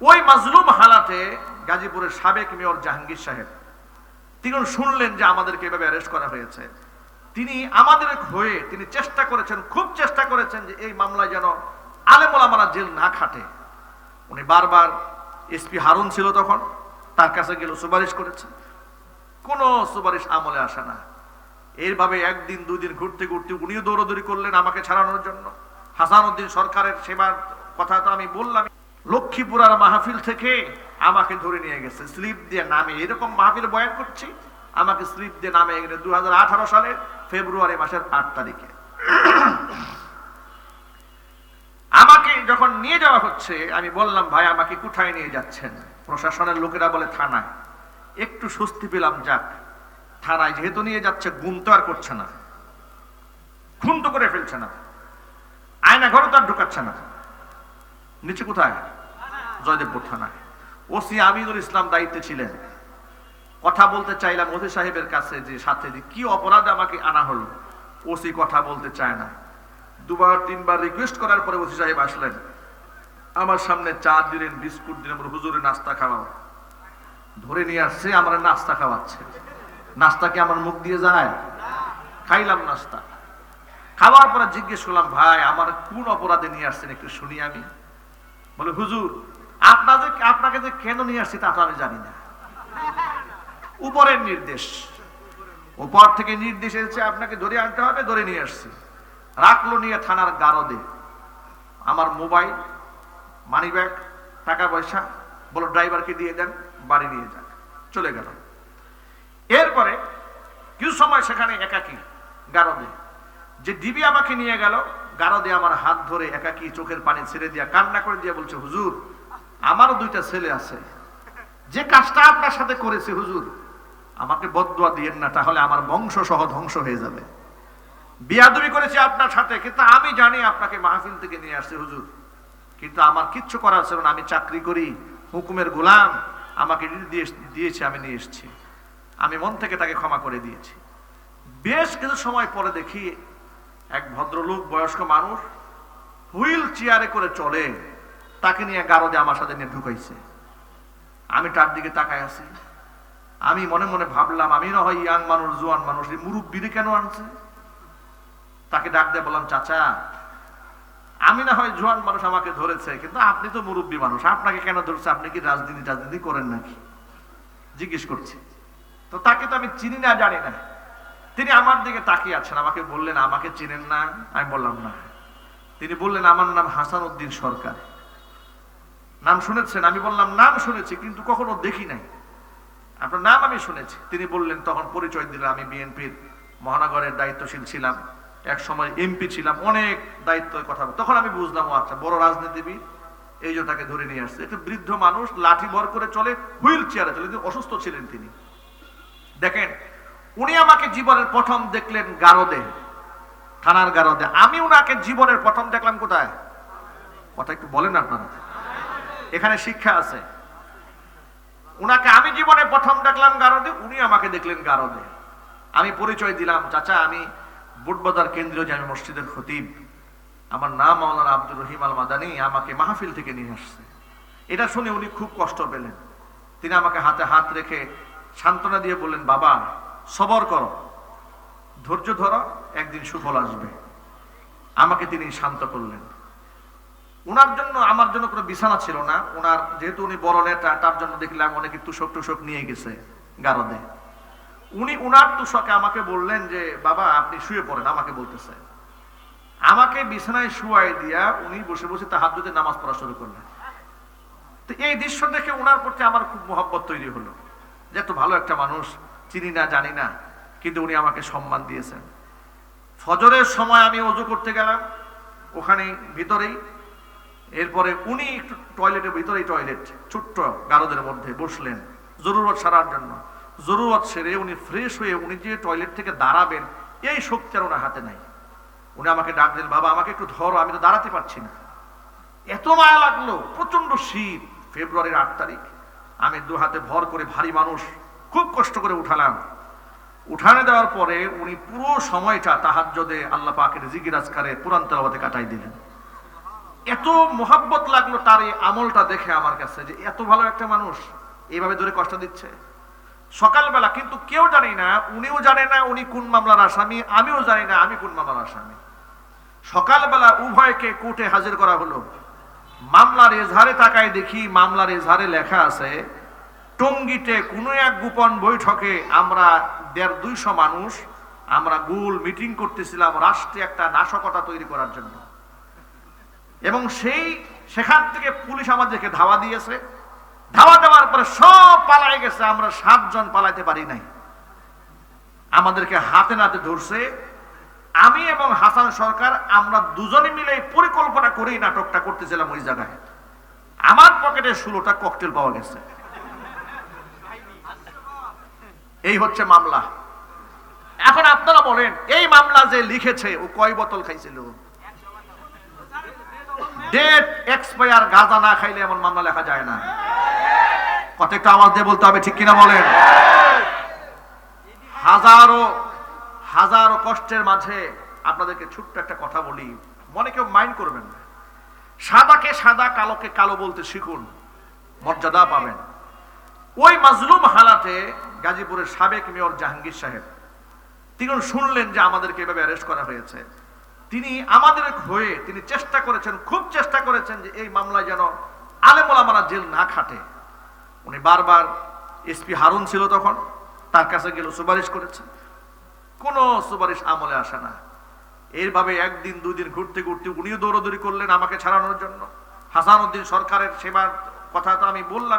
ওই মাজলুম হালাতে গাজীপুরের সাবেক মেয়র জাহাঙ্গীর সাহেব তিনি শুনলেন যে আমাদেরকে এভাবে অ্যারেস্ট করা হয়েছে। তিনি আমাদের হয়ে তিনি চেষ্টা করেছেন, খুব চেষ্টা করেছেন যে এই মামলায় যেন আলেমোলামারা জেল না খাটে। উনি বারবার এসপি হারুন ছিল তখন, তার কাছে গেল সুপারিশ করেছে। কোনো সুপারিশ আমলে আসে না। এইভাবে একদিন দুই দিন ঘুরতে ঘুরতে উনিও দৌড়দৌড়ি করলেন আমাকে ছাড়ানোর জন্য। হাসান উদ্দিন সরকারের সেবার কথা তো আমি বললাম লক্ষ্মীপুরার মাহফিল থেকে আমাকে ধরে নিয়ে গেছে। স্লিপ দিয়ে নামে, এরকম মাহফিল বয়ান করছি, আমাকে স্লিপ দিয়ে নামে এখানে দু সালের ফেব্রুয়ারি মাসের আট তারিখে। আমাকে যখন নিয়ে যাওয়া হচ্ছে, আমি বললাম, ভাই, আমাকে কোথায় নিয়ে যাচ্ছেন? প্রশাসনের লোকেরা বলে, থানায়। একটু স্বস্তি পেলাম, যাক, থানায় যেহেতু নিয়ে যাচ্ছে গুম তো আর করছে না। খুন তো করে ফেলছে না। আয়না ঘরে তো আর ঢুকাচ্ছে না। নিচে কোথায়? জয়দেবপুর থানায় ওসি আমিনুল ইসলাম দায়িত্বে ছিলেন। কথা বলতে চাইলাম ওসি সাহেবের কাছে যে সাথে যে কি অপরাধে আমাকে আনা হলো? ওসি কথা বলতে চায় না। দুবার তিনবার রিকোয়েস্ট করার পরে ওসি সাহেব আসলেন। আমার সামনে চা দিলেন বিস্কুট দিলেন বলে, হুজুরে নাস্তা খাওয়াও। ধরে নিয়ে আসছে আমার নাস্তা খাওয়াচ্ছে। নাস্তা কি আমার মুখ দিয়ে যায়? খাইলাম নাস্তা। খাওয়ার পরে জিজ্ঞেস করলাম ভাই আমার কোন অপরাধে নিয়ে আসছেন একটু শুনি আমি? বলে হুজুর আপনাদের আপনাকে যে কেন নিয়ে আসছি তা তো আমি জানি না। উপরের নির্দেশ। উপর থেকে নির্দেশ এসেছে, আপনাকে ধরে আনতে হবে, ধরে নিয়ে আসছি। রাখল নিয়ে থানার গারদে। আমার মোবাইল মানি ব্যাগ টাকা পয়সা, বলো ড্রাইভারকে দিয়ে দেন, বাড়ি নিয়ে যান চলে গেল এরপরে কিছু সময় সেখানে একাকি গারদে। যে ডিবি আমাকে নিয়ে গেল, গারদে আমার হাত ধরে একাকি চোখের পানি ছেড়ে দিয়া কান্না করে দিয়ে বলছে, হুজুর আমারও দুইটা ছেলে আছে। যে কাজটা আপনার সাথে করেছে, হুজুর, আমাকে বদুয়া দিয়েন না, তাহলে আমার বংশ সহ ধ্বংস হয়ে যাবে। বিয়াদবি করেছি আপনার সাথে, কিন্তু আমি জানি আপনাকে মাহফিল থেকে নিয়ে আসছে, হুজুর। কিন্তু আমার কিচ্ছু করার ছিল না, আমি চাকরি করি, হুকুমের গোলাম, আমাকে দিয়েছে, আমি নিয়ে এসেছি। আমি মন থেকে তাকে ক্ষমা করে দিয়েছি। বেশ কিছু সময় পরে দেখি এক ভদ্রলোক, বয়স্ক মানুষ, হুইল চেয়ারে করে চলে। তাকে নিয়ে গারদে আমার সাথে নিয়ে ঢুকাইছে। আমি তার দিকে তাকায় আছি। আমি মনে মনে ভাবলাম, আমি না হয় ইয়াং মানুষ, জোয়ান মানুষ, এই মুরব্বিরে কেন আনছে? তাকে ডাক দিয়ে বললাম, চাচা, আমি না হয় জোয়ান মানুষ আমাকে ধরেছে, কিন্তু আপনি তো মুরব্বী মানুষ, আপনাকে কেন ধরছে? আপনি কি রাজনীতি রাজনীতি করেন নাকি? জিজ্ঞেস করছি। তো তাকে তো আমি চিনি না, জানি না। তিনি আমার দিকে তাকিয়ে আছেন, আমাকে বললেন, আমাকে চিনেন না? আমি বললাম, না। তিনি বললেন, আমার নাম হাসান উদ্দিন সরকার। নাম শুনেছেন? আমি বললাম, নাম শুনেছি, কিন্তু কখনো দেখি নাই। আপনার নাম আমি শুনেছি। তিনি বললেন, তখন পরিচয় দিলেন আমি বিএনপির মহানগরের দায়িত্বশীল ছিলাম এক সময় এমপি ছিলাম, অনেক দায়িত্বের কথা তখন আমি বুঝলাম আচ্ছা বড় রাজনীতিবিদ, এই যে তাকে ধরে নিয়ে আসছে, একটু বৃদ্ধ মানুষ, লাঠি ভর করে চলে, হুইল চেয়ারে চলে অসুস্থ ছিলেন তিনি। দেখেন, উনি আমাকে জীবনের প্রথম দেখলেন গারদে, থানার গারদে। আমি উনাকে জীবনের প্রথম দেখলাম কোথায়? কথা একটু বলেন আপনারা। এখানে শিক্ষা আছে। উনাকে আমি জীবনে প্রথম দেখলাম গারদে, উনি আমাকে দেখলেন গারদে। আমি পরিচয় দিলাম, চাচা, আমি বুটবাজার কেন্দ্রীয় জামি মসজিদের খতিব। আমার নাম মাওলানা আব্দুর রহিম আল মাদানি আমাকে মাহফিল থেকে নিয়ে আসছে। এটা শুনে উনি খুব কষ্ট পেলেন। তিনি আমাকে হাতে হাত রেখে সান্ত্বনা দিয়ে বললেন, বাবা, সবর করো। ধৈর্য ধরো, একদিন সুফল আসবে। আমাকে তিনি শান্ত করলেন। ওনার জন্য, আমার জন্য কোনো বিছানা ছিল না। ওনার যেহেতু উনি বড় নেতা, তার জন্য দেখলাম অনেকে তুষক টুসক নিয়ে গেছে গারদে। উনি উনার তুষকে আমাকে বললেন যে, বাবা, আপনি শুয়ে পড়েন, আমাকে বলতেছে। আমাকে বিছানায় শুয়াই দিয়া উনি বসে বসে তাহার যদি নামাজ পড়া শুরু করলেন। তো এই দৃশ্য দেখে ওনার প্রতি আমার খুব মহব্বত তৈরি হলো। যে এত ভালো একটা মানুষ, চিনি না, জানি না, কিন্তু উনি আমাকে সম্মান দিয়েছেন। ফজরের সময় আমি অজু করতে গেলাম, ওখানে ভিতরেই এরপরে উনি একটু টয়লেটের ভিতরেই টয়লেট ছোট্ট গারদের মধ্যে বসলেন। জরুরত সারার জন্য। জরুরত সেরে উনি ফ্রেশ হয়ে উনি যে টয়লেট থেকে দাঁড়াবেন, এই শক্তি আর ওনার হাতে নাই। উনি আমাকে ডাক দিলেন, বাবা, আমাকে একটু ধরো, আমি তো দাঁড়াতে পারছি না। এত মায়া লাগল প্রচণ্ড শীত। ফেব্রুয়ারির আট তারিখ। আমি দু হাতে ভর করে ভারী মানুষ, খুব কষ্ট করে উঠালাম। উঠানে দেওয়ার পরে উনি পুরো সময়টা তাহাজ্জদে আল্লাহ পাকের জিগিরাজকারে পুরান তেলাওয়াতে কাটাই দিলেন। এত মোহাব্বত লাগল তার এই আমলটা দেখে আমার কাছে যে এত ভালো একটা মানুষ, এইভাবে ধরে কষ্ট দিচ্ছে। সকালবেলা, কিন্তু কেউ জানি না, উনিও জানে না উনি কোন মামলার আসামি, আমিও জানি না আমি কোন মামলার আসামি। সকালবেলা উভয়কে কোর্টে হাজির করা হলো। মামলার এজহারে তাকায় দেখি মামলার এজহারে লেখা আছে, টঙ্গিতে কোনো এক গোপন বৈঠকে আমরা দেড় দুইশো মানুষ, আমরা গোল মিটিং করতেছিলাম রাষ্ট্রে একটা নাশকতা তৈরি করার জন্য। এবং সেই সেখান থেকে পুলিশ আমাদেরকে ধাওয়া দিয়েছে। ধাওয়া দেওয়ার পরে সব পালাই গেছে, আমরা সাতজন পালাইতে পারি নাই। আমাদেরকে হাতে নাতে ধরছে। আমি এবং হাসান সরকার আমরা দুজনে মিলে পরিকল্পনা করেই নাটকটা করতেছিলাম ওই জায়গায়। আমার পকেটে ষোলোটা ককটেল পাওয়া গেছে। এই হচ্ছে মামলা। এখন আপনারা বলেন, এই মামলা যে লিখেছে, ও কয় বোতল খাইছিল? ডেট এক্সপায়ার গাঁজা না খাইলে এমন মামলা লেখা যায় না। কত একটু আওয়াজ দিয়ে বলতে হবে, ঠিক কিনা বলেন? হাজারো হাজারো কষ্টের মাঝে আপনাদেরকে ছোট্ট একটা কথা বলি। মনে কেউ মাইন্ড করবেন না। সাদাকে সাদা, কালোকে কালো বলতে শিখুন। মর্যাদা পাবেন। ওই মাজলুম হালাতে গাজীপুরের সাবেক মেয়র জাহাঙ্গীর সাহেব, তিনি শুনলেন যে আমাদেরকে এভাবে অ্যারেস্ট করা হয়েছে। তিনি আমাদের হয়ে তিনি চেষ্টা করেছেন, খুব চেষ্টা করেছেন যে এই মামলায় যেন আলেমোলামারা জেল না খাটে। উনি বারবার এসপি হারুন ছিল তখন, তার কাছে গেল সুপারিশ করেছে কোনো সুপারিশ আমলে আসে না। এইভাবে একদিন দুই দিন ঘুরতে ঘুরতে উনিও দৌড়দৌড়ি করলেন আমাকে ছাড়ানোর জন্য। হাসান উদ্দিন সরকারের সেবার কথা তো আমি বললাম।